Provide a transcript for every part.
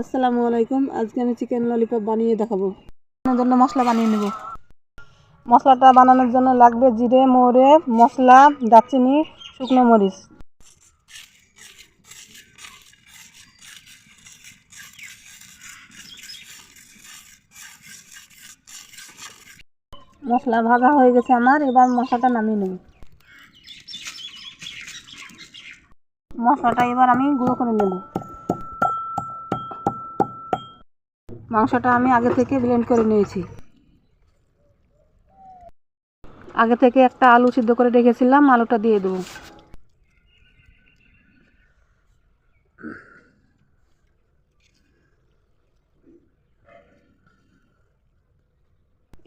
আসসালামু আলাইকুম। আজকে আমি চিকেন ললিপপ বানিয়ে দেখাবো। এর জন্য মশলা বানিয়ে নেব। মশলাটা বানানোর জন্য লাগবে জিরে মোহরে মশলা, দারচিনি, শুকনো মরিচ। মশলা ভাজা হয়ে গেছে আমার, এবার মশলাটা নামিয়ে নেব। মশলাটা এবার আমি গুঁড়ো করে নেব। মাংসটা আমি আগে থেকে ব্লেন্ড করে নিয়েছি। আগে থেকে একটা আলু সিদ্ধ করে রেখেছিলাম, আলুটা দিয়ে দেবো।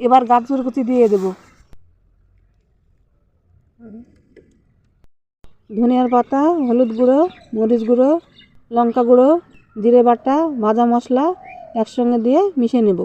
এবার গাজর কুচি দিয়ে দেবো। ধনিয়ার পাতা, হলুদ গুঁড়ো, মরিচ গুঁড়ো, লঙ্কা গুঁড়ো, জিরে বাটা, ভাজা মশলা একসঙ্গে দিয়ে মিশিয়ে নেব।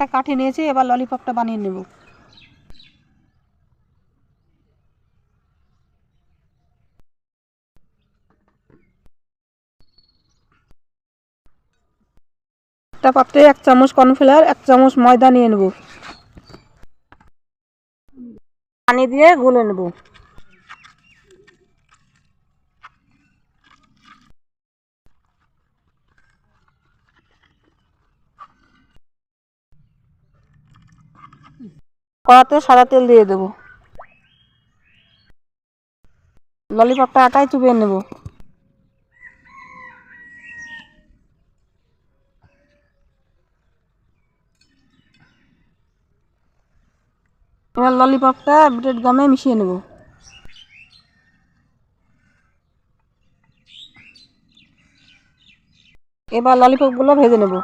একটা কাঠি নিয়েছি, এবার ললিপপটা বানিয়ে নেব। একটা পাত্রে এক চামচ কর্নফ্লাওয়ার, এক চামচ ময়দা নিয়ে নেব। পানি দিয়ে গুলে নেব। কড়াতে সাদা তেল দিয়ে দেবো। ললিপপটা আটায় চুবিয়ে নেব। এবার ললিপপটা ব্রেড গামে মিশিয়ে নেব। এবার ললিপপগুলো ভেজে নেব।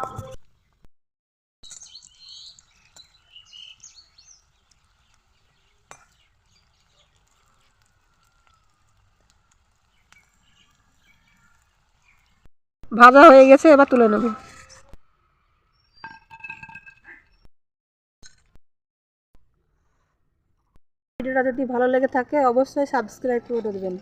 ভাজা হয়ে গেছে, এবার তুলে নেব। ভিডিওটা যদি ভালো লেগে থাকে, অবশ্যই সাবস্ক্রাইব করে দেবেন।